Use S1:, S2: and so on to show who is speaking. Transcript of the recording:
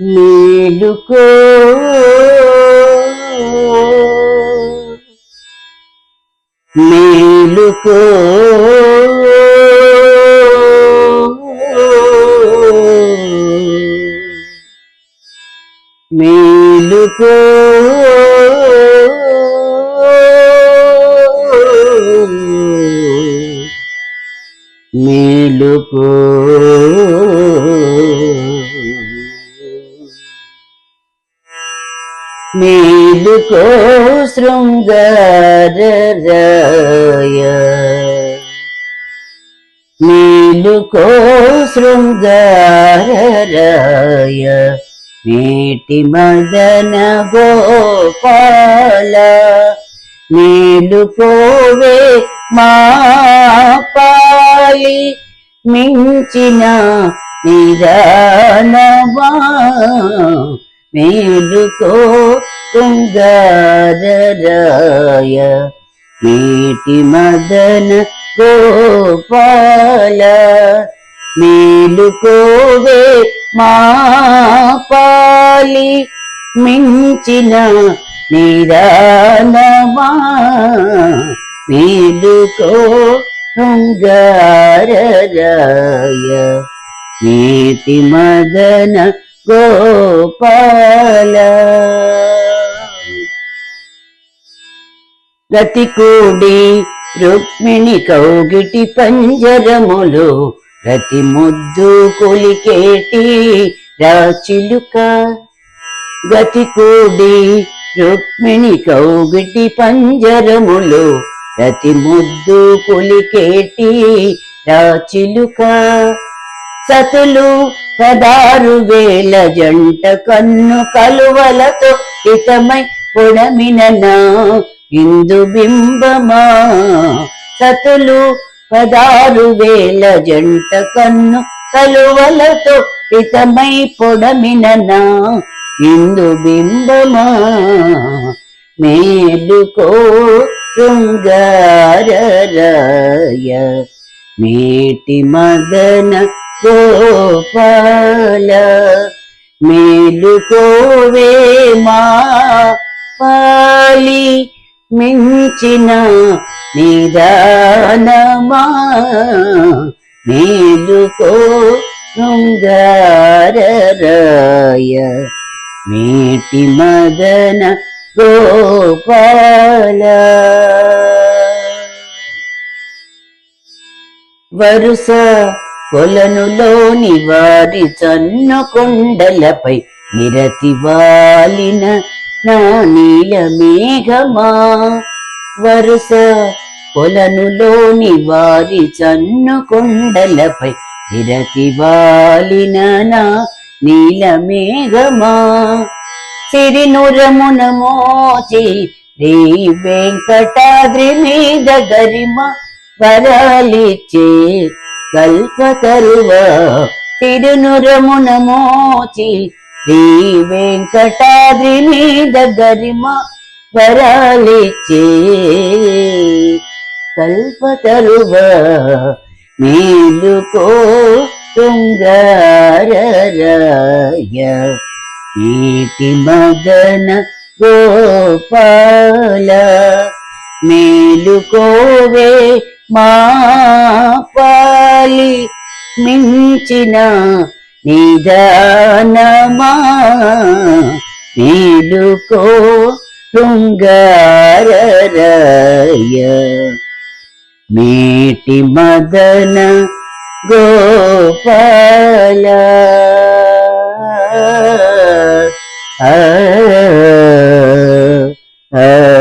S1: మేలుకో. మేలుకో. మేలుకో. మేలుకో. మేలుకో శృంగారరాయ. మేలుకో శృంగారరాయ. నేటి మదన గోపాల. మేలుకోవే మా పాలి. మించిన నిదానవా మేలుకో తుంగారరాయ నీటి మదన గోపాల మేలుకోవే మా పాలి మించిన నిదానమా మేలుకో శృంగారరాయ నీతి మదన గోపాల. గతి కూడి రుక్మిణి కౌగిటి పంజరములు రతి ముద్దు కొలికేటి రాచిలుక. గతి కూడి రుక్మిణి కౌగిటి పంజరములు రతి ముద్దు కొలికేటి రాచిలుక. సతులు పదారు వేల జంట కన్ను కలువలతో హితమై పొడమిన ఇందు బింబమా? సతులు పదారు వేల జంట కన్ను కలువలతో హితమై పొడమిన ఇందు బింబమా? మేలుకో శృంగారయ మేటి మదన గోపాల మేలుకోవే మా పాలి మించిన నిదానమా? మేలుకో శృంగారరాయ మేటి మదన గోపాల. వరుస కొలనులోని వారి చన్ను కొండలపై నిరతి వాలిన నా నీల మేఘమా. వరుస కొలనులోని వారి చన్ను కొండలపై నిరతి వాలిన నా నీల మేఘమా. సిరినురమున మోచి శ్రీ వెంకటాద్రి మీద గరిమ వరాలిచ్చే కల్పతరువ తిరునురమున మోచి శ్రీ వెంకటాద్రి మీద గరిమ వరాలిచ్చే కల్పతరువ మేలుకో తుంగారరాయ నీటి మదన గోపాల మేలుకోవే మా పాలి మించిన నిదానమా? నీలుకో శృంగారరాయ మేటి మదన గోపాల. ఆ ఆ.